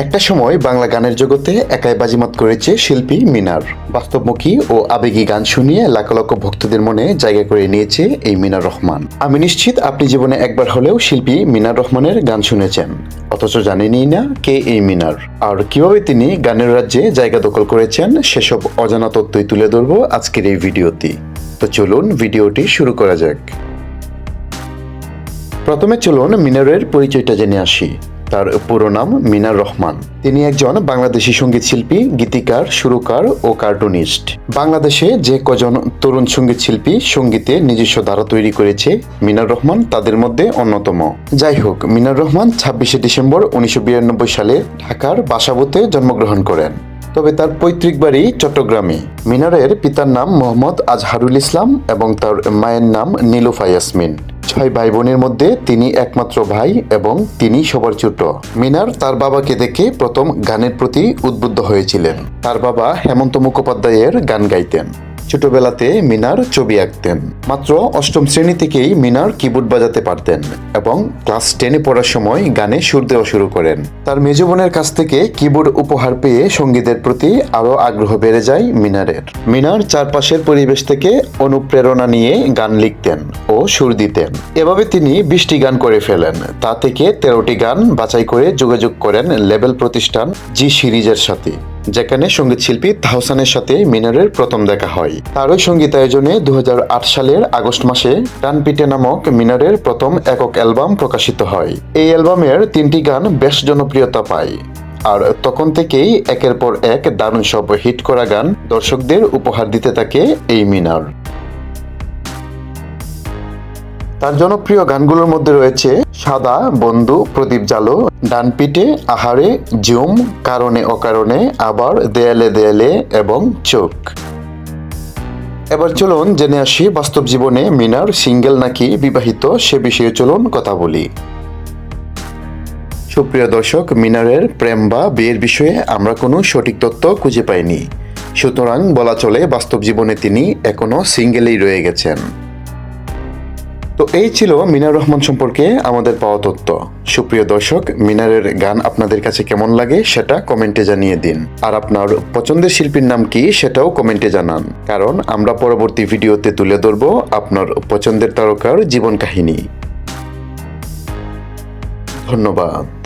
একটা সময় বাংলা গানের জগতে একাই বাজিমাত করেছে শিল্পী মিনার। বাস্তবমুখী ও আবেগী গান শুনিয়ে লাখ লক্ষ ভক্তদের মনে জায়গা করে নিয়েছে এই মিনার রহমান। আমি নিশ্চিত আপনি জীবনে একবার হলেও শিল্পী মিনার রহমানের গান শুনেছেন। অথচ জানেনই না কে এই মিনার। আর কীভাবে তিনি গানের রাজ্যে জায়গা দখল করেছেন সেসব অজানা তথ্যই তুলে ধরবো আজকের এই ভিডিওতে। তো চলুন ভিডিওটি শুরু করা যাক। প্রথমে চলুন মিনারের পরিচয়টা জেনে আসি। তার পুরো নাম মিনার রহমান। তিনি একজন বাংলাদেশি সংগীত শিল্পী, গীতিকার, সুরকার ও কার্টুনিস্ট। বাংলাদেশে যে কজন তরুণ সংগীত শিল্পী সঙ্গীতে নিজস্ব ধারা তৈরি করেছে মিনার রহমান, তাদের মধ্যে অন্যতম। যাই হোক, মিনার রহমান ছাব্বিশে ডিসেম্বর উনিশশো বিরানব্বই সালে ঢাকার বাসাবতে জন্মগ্রহণ করেন। তবে তার পৈতৃক বাড়ি চট্টগ্রামে। মিনারের পিতার নাম মোহাম্মদ আজহারুল ইসলাম এবং তার মায়ের নাম নীলুফা ইয়াসমিন। ছয় ভাই বোনের মধ্যে তিনি একমাত্র ভাই এবং তিনি সবার ছোট। মিনার তার বাবাকে দেখে প্রথম গানের প্রতি উদ্বুদ্ধ হয়েছিলেন। তার বাবা হেমন্ত মুখোপাধ্যায়ের গান গাইতেন। ছোটবেলাতে মিনার ছবি আঁকতেন। মাত্র অষ্টম শ্রেণি থেকেই মিনার কিবোর্ড বাজাতে পারতেন এবং ক্লাস টেনে পড়ার সময় গানে সুর দেওয়া শুরু করেন। তার মেজ বোনের কাছ থেকে কিবোর্ড উপহার পেয়ে সঙ্গীতের প্রতি আরও আগ্রহ বেড়ে যায় মিনারের। মিনার চারপাশের পরিবেশ থেকে অনুপ্রেরণা নিয়ে গান লিখতেন ও সুর দিতেন। এভাবে তিনি বিশটি গান করে ফেলেন। তা থেকে তেরোটি গান বাছাই করে যোগাযোগ করেন লেবেল প্রতিষ্ঠান জি সিরিজের সাথে। যেখানে সংগীত শিল্পী তাহসানের সাথে মিনারের প্রথম দেখা হয়। তারই সংগীত আয়োজনে দু হাজার আট সালের আগস্ট মাসে টানপিটে নামক মিনারের প্রথম একক অ্যালবাম প্রকাশিত হয়। এই অ্যালবামের তিনটি গান বেশ জনপ্রিয়তা পায়। আর তখন থেকেই একের পর এক দারুণ সব হিট করা গান দর্শকদের উপহার দিতে থাকে এই মিনার। তার জনপ্রিয় গানগুলোর মধ্যে রয়েছে সাদা বন্ধু প্রদীপ জালো ডানপিটে, আহারে, জুম, কারণে অকারণে, আবার দেয়ালে দেয়ালে এবং চোখ। এবার চলুন জেনে আসি বাস্তব জীবনে মিনার সিঙ্গেল নাকি বিবাহিত, সে বিষয়ে চলুন কথা বলি। সুপ্রিয় দর্শক, মিনারের প্রেম বা বিয়ের বিষয়ে আমরা কোনো সঠিক তথ্য খুঁজে পাইনি। সুতরাং বলা চলে বাস্তব জীবনে তিনি এখনও সিঙ্গেলেই রয়ে গেছেন। তো এই ছিল মিনার রহমান সম্পর্কে আমাদের পাওয়া তথ্য। সুপ্রিয় দর্শক, মিনারের গান আপনাদের কাছে কেমন লাগে সেটা কমেন্টে জানিয়ে দিন। আর আপনার পছন্দের শিল্পীর নাম কি সেটাও কমেন্টে জানান। কারণ আমরা পরবর্তী ভিডিওতে তুলে ধরবো আপনার পছন্দের তারকার জীবন কাহিনী। ধন্যবাদ।